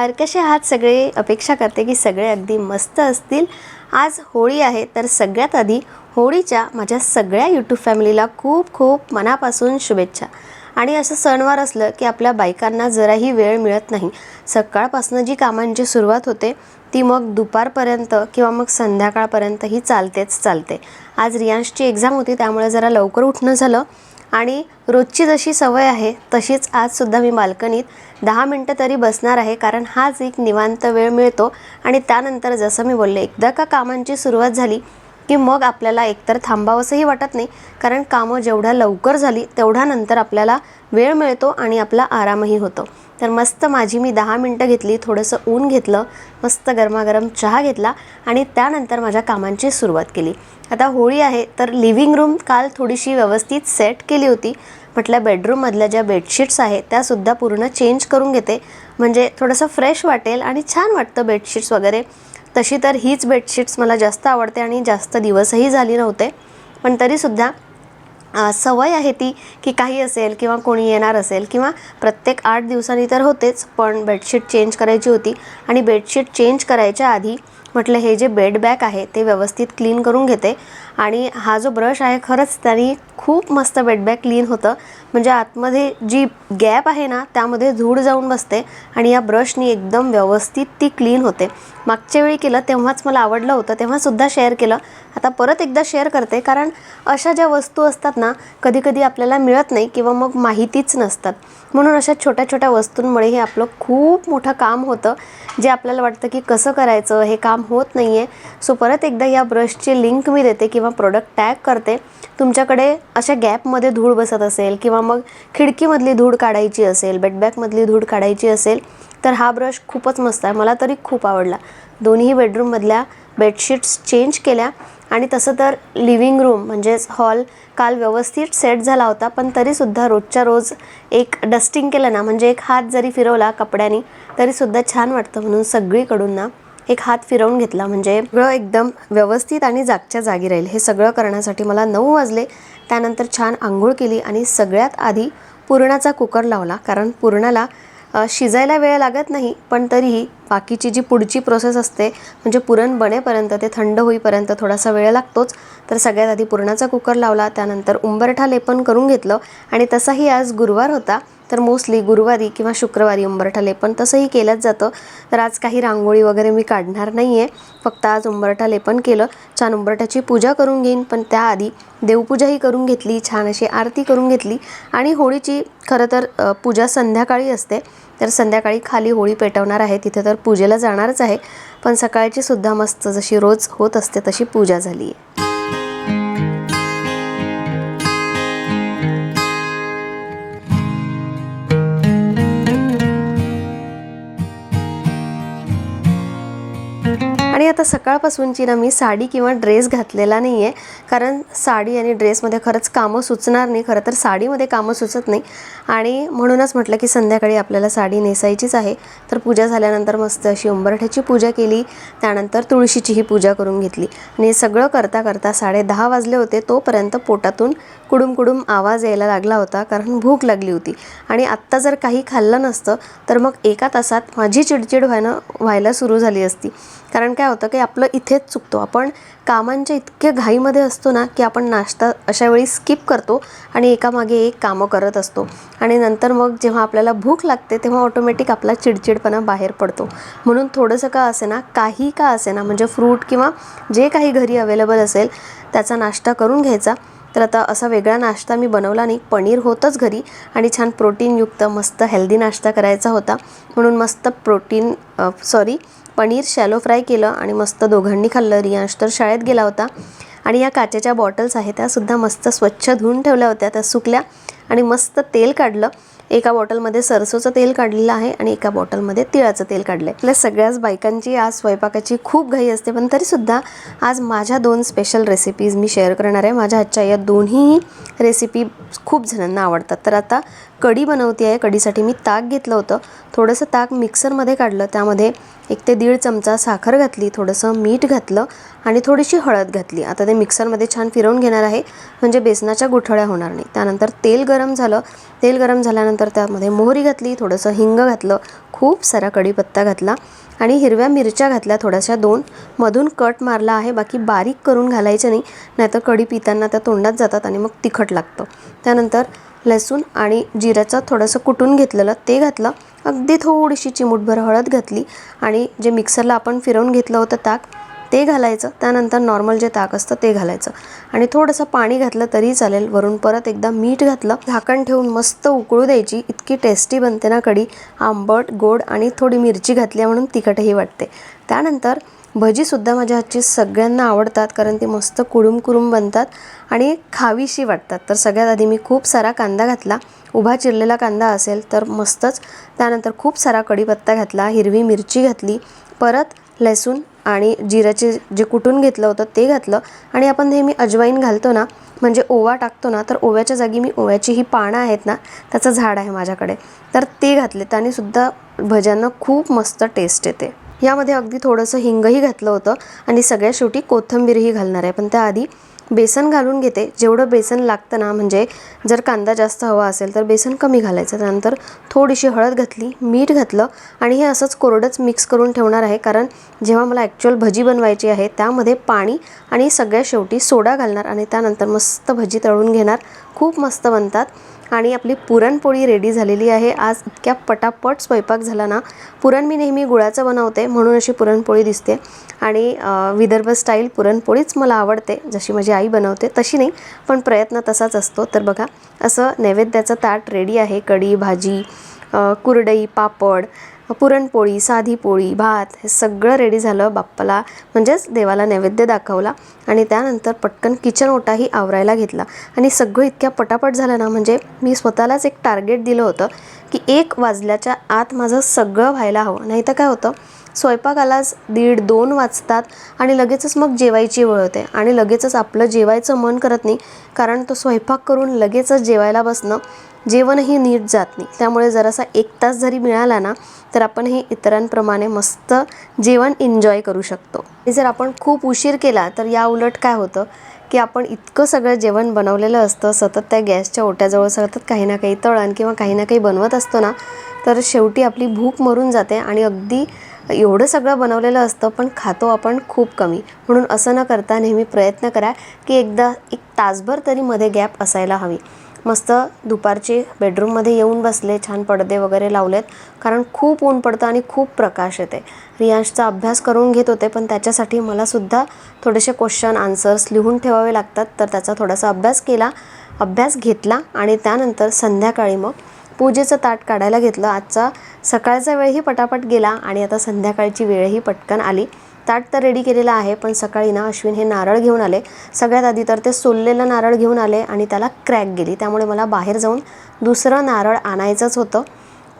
नमस्कार कसे आहात? सगळे अपेक्षा करते की सगळे अगदी मस्त असतील. आज होळी आहे तर सगळ्यात आधी होळीच्या माझ्या सगळ्या यूट्यूब फॅमिलीला खूप खूप मनापासून शुभेच्छा. आणि असं सणवार असलं की आपल्या बायकांना जराही वेळ मिळत नाही. सकाळपासून जी कामांची सुरुवात होते ती मग दुपारपर्यंत किंवा मग संध्याकाळपर्यंतही चालतेच चालते. आज रियांशची एक्झाम होती त्यामुळे जरा लवकर उठणं झालं. आणि रोजची जशी सवय आहे तशीच आजसुद्धा मी बाल्कनीत दहा मिनटं तरी बसणार आहे कारण हाच एक निवांत वेळ मिळतो. आणि त्यानंतर जसं मी बोलले एकदा का कामांची सुरुवात झाली की मग आपल्याला एकतर थांबावंसंही वाटत नाही कारण कामं जेवढ्या लवकर झाली तेवढ्या नंतर आपल्याला वेळ मिळतो आणि आपला आरामही होतो. तर मस्त माझी मी दहा मिनटं घेतली थोडंसं ऊन घेतलं मस्त गरमागरम चहा घेतला आणि त्यानंतर माझ्या कामांची सुरुवात केली. आता होळी आहे तर लिव्हिंग रूम काल थोडीशी व्यवस्थित सेट केली होती. म्हटलं बेडरूममधल्या ज्या बेडशीट्स आहेत त्यासुद्धा पूर्ण चेंज करून घेते. म्हणजे थोडंसं फ्रेश वाटेल आणि छान वाटतं बेडशीट्स वगैरे. तशी तर हीच बेडशीट्स मला जास्त आवडते आणि जास्त दिवसही झाली नव्हते. पण तरीसुद्धा सवय आहे ती की काही असेल किंवा कोणी येणार असेल किंवा प्रत्येक आठ दिवसांनी तर होतेच पण बेडशीट चेंज करायची होती आणि बेडशीट चेंज करायच्या आधी म्हटलं हे जे बेड बॅग आहे ते व्यवस्थित क्लीन करून घेते आणि हा जो ब्रश आहे खरंच त्यांनी खूप मस्त बेडबॅग क्लीन होतं. म्हणजे आतमध्ये जी गॅप आहे ना त्यामध्ये धूळ जाऊन बसते आणि या ब्रशनी एकदम व्यवस्थित ती क्लीन होते. मागच्या वेळी केलं तेव्हाच मला आवडलं होतं तेव्हासुद्धा शेअर केलं. आता परत एकदा शेअर करते कारण अशा ज्या वस्तू असतात ना कधीकधी आपल्याला मिळत नाही किंवा मग माहितीच नसतात. म्हणून अशा छोट्या छोट्या वस्तूंमुळे हे आपलं खूप मोठं काम होतं जे आपल्याला वाटतं की कसं करायचं हे काम होत नाही आहे सो परत एकदा या ब्रशची लिंक मी देते किंवा प्रोडक्ट टॅग करते तुमच्याकडे अशा गॅपमध्ये धूळ बसत असेल किंवा मग खिडकीमधली धूळ काढायची असेल बेडबॅगमधली धूळ काढायची असेल तर हा ब्रश खूपच मस्त आहे. मला तरी खूप आवडला. दोन्ही बेडरूममधल्या बेडशीट्स चेंज केल्या आणि तसं तर लिव्हिंग रूम म्हणजेच हॉल काल व्यवस्थित सेट झाला होता पण तरीसुद्धा रोजच्या रोज एक डस्टिंग केलं ना म्हणजे एक हात जरी फिरवला कपड्यानी तरीसुद्धा छान वाटतं म्हणून सगळीकडून ना एक हात फिरवून घेतला म्हणजे सगळं एकदम व्यवस्थित आणि जागच्या जागी राहील. हे सगळं करण्यासाठी मला नऊ वाजले. त्यानंतर छान आंघोळ केली आणि सगळ्यात आधी पुरणाचा कुकर लावला. कारण पुरणाला शिजायला वेळ लागत नाही पण तरीही बाकीची जी पुढची प्रोसेस असते म्हणजे पुरण बनेपर्यंत ते थंड होईपर्यंत थोडासा वेळ लागतोच. तर सगळ्यात आधी पुरणाचा कुकर लावला. त्यानंतर उंबरठा लेपन करून घेतलं. आणि तसाही आज गुरुवार होता. तर मोस्टली गुरुवारी किंवा शुक्रवारी उंबरठा लेपन तसंही केलंच जातं. तर आज काही रांगोळी वगैरे मी काढणार नाही आहे फक्त आज उंबरठा लेपन केलं. छान उंबरठ्याची पूजा करून घेईन पण त्याआधी देवपूजाही करून घेतली छान अशी आरती करून घेतली. आणि होळीची खरं तर पूजा संध्याकाळी असते. तर संध्याकाळी खाली होळी पेटवणार आहे. तिथे तर पूजेला जाणारच आहे. पण सकाळची सुद्धा मस्त जशी रोज होत असते तशी पूजा झाली आहे आता सकाळपासूनची ना मी साडी किंवा ड्रेस घातलेला नाही आहे कारण साडी आणि ड्रेसमध्ये खरंच कामं सुचणार नाही. खरं तर साडीमध्ये कामं सुचत नाही. आणि म्हणूनच म्हटलं की संध्याकाळी आपल्याला साडी नेसायचीच आहे. तर पूजा झाल्यानंतर मस्त अशी उंबरठ्याची पूजा केली. त्यानंतर तुळशीचीही पूजा करून घेतली. आणि हे सगळं करता करता साडे दहा वाजले होते. तोपर्यंत पोटातून कुडुम कुडुम आवाज यायला लागला होता. कारण भूक लागली होती. आणि आत्ता जर काही खाल्लं नसतं तर मग एका तासात माझी चिडचिड व्हायनं व्हायला सुरू झाली असती. कारण काय होतं की आपलं इथेच चुकतो. आपण कामांच्या इतक्या घाईमध्ये असतो ना की आपण नाश्ता अशा वेळी स्किप करतो आणि एकामागे एक कामं करत असतो. आणि नंतर मग जेव्हा आपल्याला भूक लागते तेव्हा ऑटोमॅटिक आपला चिडचिडपणा बाहेर पडतो. म्हणून थोडंसं का असे ना काही का असे ना म्हणजे फ्रूट किंवा जे काही घरी अवेलेबल असेल त्याचा नाश्ता करून घ्यायचा. तर आता असा वेगळा नाश्ता मी बनवला नाही. पनीर होतंच घरी आणि छान प्रोटीनयुक्त मस्त हेल्दी नाश्ता करायचा होता. म्हणून मस्त protein sorry paneer shallow fry केलं आणि मस्त दोघांनी खाल्लं. रियांश तर शाळेत गेला होता. आणि या काचेच्या बॉटल्स आहेत त्यासुद्धा मस्त स्वच्छ धुवून ठेवल्या होत्या. त्या सुकल्या आणि मस्त तेल काढलं. एका बॉटलमध्ये सरसोचं तेल काढलेलं आहे आणि एका बॉटलमध्ये तिळाचं तेल काढलं आहे आपल्या सगळ्याच बायकांची आज स्वयंपाकाची खूप घाई असते पण तरीसुद्धा आज माझ्या दोन स्पेशल रेसिपीज मी शेअर करणार आहे. माझ्या आजच्या या दोन्ही रेसिपी खूप जणांना आवडतात. तर आता कढी बनवते आहे. कढीसाठी मी ताक घेतलं होतं. थोडंसं ताक मिक्सरमध्ये काढलं. त्यामध्ये एक ते दीड चमचा साखर घातली. थोडंसं मीठ घातलं आणि थोडीशी हळद घातली. आता ते मिक्सरमध्ये छान फिरवून घेणार आहे. म्हणजे बेसनाच्या गुठळ्या होणार नाही. त्यानंतर तेल गरम झालं. तेल गरम झाल्यानंतर त्यामध्ये मोहरी घातली. थोडंसं हिंग घातलं. खूप सारा कढीपत्ता घातला. आणि हिरव्या मिरच्या घातल्या. थोड्याशा दोन. मधून कट मारला आहे. बाकी बारीक करून घालायचे नाही. नाहीतर कढी पिताना त्या तोंडात जातात आणि मग तिखट लागतं. त्यानंतर लसूण आणि जिऱ्याचं थोडंसं कुटून घेतलेलं ते घातलं. अगदी थोडीशी चिमूटभर हळद घातली आणि जे मिक्सरला आपण फिरवून घेतलं होतं ताक ते घालायचं. त्यानंतर नॉर्मल जे ताक असतं ते घालायचं. आणि थोडंसं पाणी घातलं तरी चालेल. वरून परत एकदा मीठ घातलं. झाकण ठेवून मस्त उकळू द्यायची. इतकी टेस्टी बनते ना कढी. आंबट गोड आणि थोडी मिरची घातली म्हणून तिखटही वाटते. त्यानंतर भजीसुद्धा माझ्या हातची सगळ्यांना आवडतात कारण ती मस्त कुडूम कुरुम बनतात आणि खावीशी वाटतात. तर सगळ्यात आधी मी खूप सारा कांदा घातला. उभा चिरलेला कांदा असेल तर मस्तच. त्यानंतर खूप सारा कढीपत्ता घातला हिरवी मिरची घातली परत लसूण आणि जिऱ्याचे जे कुटून घेतलं होतं ते घातलं. आणि आपण नेहमी अजवाईन घालतो ना म्हणजे ओवा टाकतो ना तर ओव्याच्या जागी मी ओव्याची ही पानं आहेत ना त्याचं झाड आहे माझ्याकडे. तर ते घातले. त्याने सुद्धा भज्यांना खूप मस्त टेस्ट येते. यामध्ये अगदी थोडंसं हिंगही घातलं होतं आणि सगळ्या शेवटी कोथिंबीरही घालणार आहे. पण त्याआधी बेसन घालून घेते. जेवढं बेसन लागतं ना म्हणजे जर कांदा जास्त हवा असेल तर बेसन कमी घालायचं. त्यानंतर थोडीशी हळद घातली मीठ घातलं आणि हे असंच कोरडंच मिक्स करून ठेवणार आहे. कारण जेव्हा मला ॲक्च्युअल भजी बनवायची आहे त्यामध्ये पाणी आणि सगळ्या शेवटी सोडा घालणार आणि त्यानंतर मस्त भजी तळून घेणार. खूप मस्त बनतात. आणि आपली पुरणपोळी रेडी झालेली आहे. आज इतक्या पटापट स्वयंपाक झाला ना पुरण मी नेहमी गुळाचं बनवते म्हणून अशी पुरणपोळी दिसते. आणि विदर्भ स्टाईल पुरणपोळीच मला आवडते. जशी माझी आई बनवते तशी नाही पण प्रयत्न तसाच असतो. तर बघा असं नैवेद्याचं ताट रेडी आहे. कढी भाजी कुरडई पापड पुरणपोळी साधी पोळी भात हे सगळं रेडी झालं. बाप्पाला म्हणजेच देवाला नैवेद्य दाखवला आणि त्यानंतर पटकन किचन ओटाही आवरायला घेतला. आणि सगळं इतक्या पटापट झालं ना म्हणजे मी स्वतःलाच एक टार्गेट दिलं होतं की एक वाजल्याच्या आत माझं सगळं व्हायला हवं. नाही तर काय होतं स्वयंपाकालाच दीड दोन वाजतात आणि लगेचच मग जेवायची वेळ होते. आणि लगेचच आपलं जेवायचं मन करत नाही कारण तो स्वयंपाक करून लगेचच जेवायला बसणं जेवणही नीट जात नाही. त्यामुळे जरासा एक तास जरी मिळाला ना तर आपण हे इतरांप्रमाणे मस्त जेवण एन्जॉय करू शकतो. जर आपण खूप उशीर केला तर या उलट काय होतं की आपण इतकं सगळं जेवण बनवलेलं असतं सतत त्या गॅसच्या ओट्याजवळ सतत काही ना काही तळण किंवा काही ना काही बनवत असतो ना तर शेवटी आपली भूक मरून जाते आणि अगदी एवढं सगळं बनवलेलं असतं पण खातो आपण खूप कमी. म्हणून असं न करता नेहमी प्रयत्न करा की एकदा एक तासभर तरी मध्ये गॅप असायला हवी. मस्त दुपारचे बेडरूममध्ये येऊन बसले छान पडदे वगैरे लावलेत कारण खूप ऊन पडतं आणि खूप प्रकाश येते. रियांशचा अभ्यास करून घेत होते पण त्याच्यासाठी मलासुद्धा थोडेसे क्वेश्चन आन्सर्स लिहून ठेवावे लागतात. तर त्याचा थोडासा अभ्यास केला अभ्यास घेतला आणि त्यानंतर संध्याकाळी मग पूजेचं ताट काढायला घेतलं. आजचा सकाळचा वेळही पटापट गेला आणि आता संध्याकाळची वेळही पटकन आली. ताट तर रेडी केलेलं आहे पण सकाळी ना अश्विन हे नारळ घेऊन आले. सगळ्यात आधी तर ते सोललेलं नारळ घेऊन आले आणि त्याला क्रॅक गेली. त्यामुळे मला बाहेर जाऊन दुसरं नारळ आणायचंच होतं.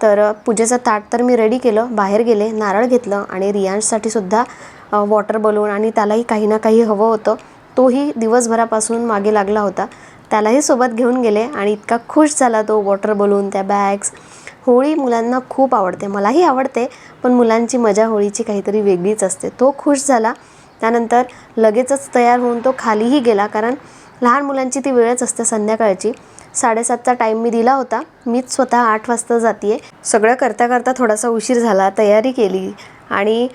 तर पूजेचं ताट तर मी रेडी केलं. बाहेर गेले नारळ घेतलं आणि रियांशसाठी सुद्धा वॉटर बलून आणि त्यालाही काही ना काही हवं होतं. तोही दिवसभरापासून मागे लागला होता. त्यालाही सोबत घेऊन गेले आणि इतका खुश झाला तो वॉटर बलून त्या बॅग्स होळी मुलांना खूप आवडते मलाही आवडते पण मुलांची मजा होळीची काहीतरी वेगळीच असते. तो खुश झाला. त्यानंतर लगेचच तयार होऊन तो खालीही गेला कारण लहान मुलांची ती वेळच असते संध्याकाळची. साडेसातचा टाईम मी दिला होता. मीच स्वतः आठ वाजता जाते सगळं करता करता थोडासा उशीर झाला तयारी केली आणि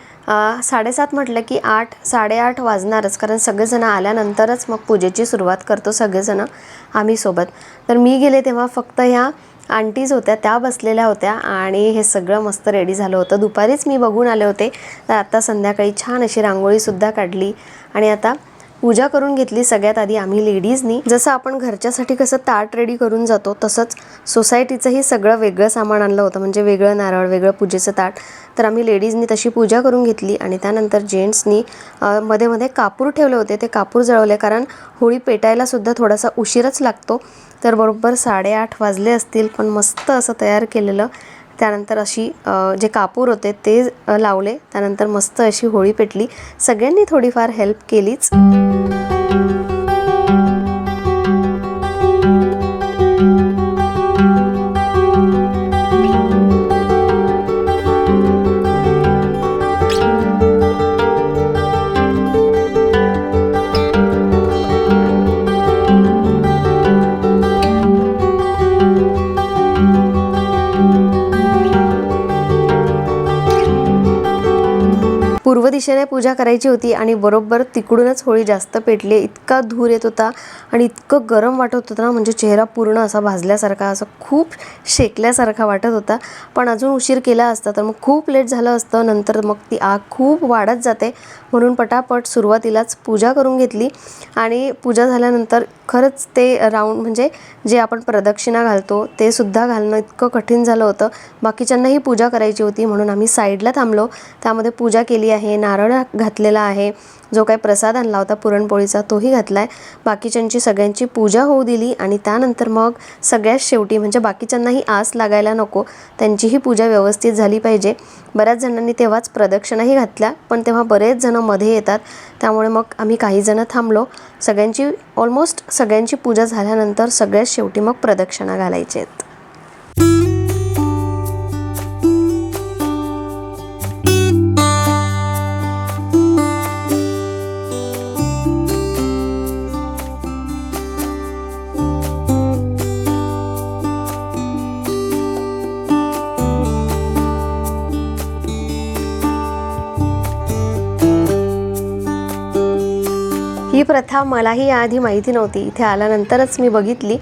साडेसात म्हटलं की आठ साडेआठ वाजणारच. कारण सगळेजण आल्यानंतरच मग पूजेची सुरुवात करतो सगळेजणं आम्ही सोबत. तर मी गेले तेव्हा फक्त ह्या आंटीज होत्या त्या बसलेल्या होत्या आणि हे सगळं मस्त रेडी झालं होतं. दुपारीच मी बघून आले होते. तर आता संध्याकाळी छान अशी रांगोळीसुद्धा काढली आणि आता पूजा करून घेतली सगळ्यात आधी आम्ही लेडीजनी. जसं आपण घरच्यासाठी कसं ताट रेडी करून जातो तसंच सोसायटीचंही सगळं वेगळं सामान आणलं होतं. म्हणजे वेगळं नारळ वेगळं पूजेचं ताट. तर आम्ही लेडीजनी तशी पूजा करून घेतली आणि त्यानंतर जेंट्सनी मध्ये मध्ये कापूर ठेवले होते. ते कापूर जळवले कारण होळी पेटायला सुद्धा थोडासा उशीरच लागतो. तर बरोबर साडेआठ वाजले असतील पण मस्त असं तयार केलेलं. त्यानंतर अशी जे कापूर होते ते लावले. त्यानंतर मस्त अशी होळी पेटली. सगळ्यांनी थोडीफार हेल्प केलीच. दिशेने पूजा करायची होती आणि बरोबर तिकडूनच होळी जास्त पेटली. इतका धूर येत होता आणि इतकं गरम वाटत होतं ना म्हणजे चेहरा पूर्ण असा भाजल्यासारखा असं खूप शेकल्यासारखा वाटत होता. पण अजून उशीर केला असता तर मग खूप लेट झालं असतं. नंतर मग ती आग खूप वाढत जाते. म्हणून पटापट सुरुवातीलाच पूजा करून घेतली आणि पूजा झाल्यानंतर खरंच ते राऊंड म्हणजे जे आपण प्रदक्षिणा घालतो ते सुद्धा घालणं इतकं कठीण झालं होतं. बाकीच्यांनाही पूजा करायची होती म्हणून आम्ही साईडला थांबलो. त्यामध्ये पूजा केली आहे ना नारळ घातलेला आहे. जो काही प्रसाद आणला होता पुरणपोळीचा तोही घातला आहे बाकीच्यांची सगळ्यांची पूजा होऊ दिली आणि त्यानंतर मग सगळ्यात शेवटी म्हणजे बाकीच्यांनाही आस लागायला नको त्यांचीही पूजा व्यवस्थित झाली पाहिजे. बऱ्याच जणांनी तेव्हाच प्रदक्षिणाही घातल्या पण तेव्हा बरेच जणं मध्ये येतात. त्यामुळे मग आम्ही काही जणं थांबलो. सगळ्यांची ऑलमोस्ट सगळ्यांची पूजा झाल्यानंतर सगळ्यात शेवटी मग प्रदक्षिणा घालायची आहेत प्रथा मलाही आधी माहिती नव्हती. इथे आल्यानंतरच मी बघितली.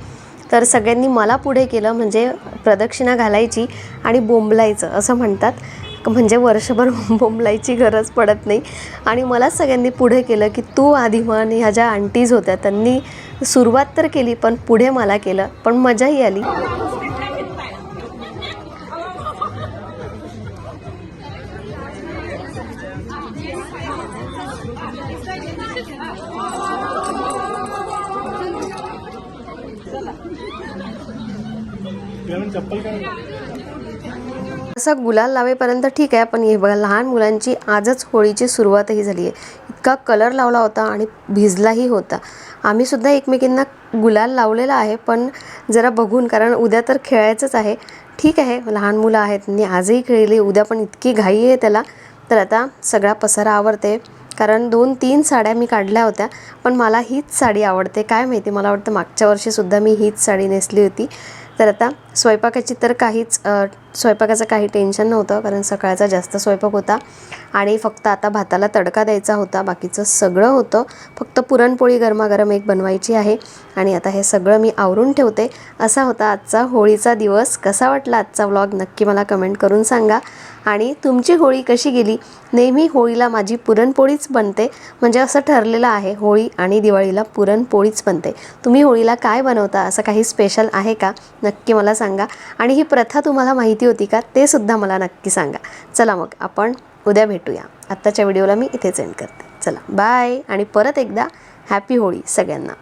तर सगळ्यांनी मला पुढे केलं म्हणजे प्रदक्षिणा घालायची आणि बोंबलायचं असं म्हणतात. म्हणजे वर्षभर बोंबलायची गरज पडत नाही. आणि मलाच सगळ्यांनी पुढे केलं की तू आधी म्हण ह्या ज्या आंटीज होत्या त्यांनी सुरुवात तर केली पण पुढे मला केलं. पण मजाही आली. असं गुलाल लावेपर्यंत ठीक आहे पण हे बघा लहान मुलांची आजच होळीची सुरुवातही झाली आहे इतका कलर लावला होता आणि भिजलाही होता. आम्हीसुद्धा एकमेकींना गुलाल लावलेला आहे पण जरा बघून कारण उद्या तर खेळायचंच आहे. ठीक आहे लहान मुलं आहेत मी आजही खेळली उद्या पण इतकी घाई आहे त्याला. तर आता सगळा पसारा आवडते कारण दोन तीन साड्या मी काढल्या होत्या पण मला हीच साडी आवडते. काय माहिती मला वाटतं मागच्या वर्षीसुद्धा मी हीच साडी नेसली होती. तर आता स्वयंपाकाची तर काहीच स्वयंपाकाचं काही टेन्शन नव्हतं कारण सकाळचा जास्त स्वयंपाक होता. आणि फक्त आता भाताला तडका द्यायचा होता बाकीचं सगळं होतं. फक्त पुरणपोळी गरमागरम एक बनवायची आहे. आणि आता हे सगळं मी आवरून ठेवते. असा होता आजचा होळीचा दिवस. कसा वाटला आजचा व्लॉग? नक्की मला कमेंट करून सांगा. आणि तुमची होळी कशी गेली? नेहमी होळीला माझी पुरणपोळीच बनते. म्हणजे असं ठरलेलं आहे होळी आणि दिवाळीला पुरणपोळीच बनते. तुम्ही होळीला काय बनवता? असं काही स्पेशल आहे का? नक्की मला सांगा. आणि ही प्रथा तुम्हाला माहिती होती का ते सुद्धा मला नक्की सांगा. चला मग आपण उद्या भेटूया. आत्ताच्या व्हिडिओला मी इथेच एंड करते. चला बाय आणि परत एकदा हॅपी होळी सगळ्यांना.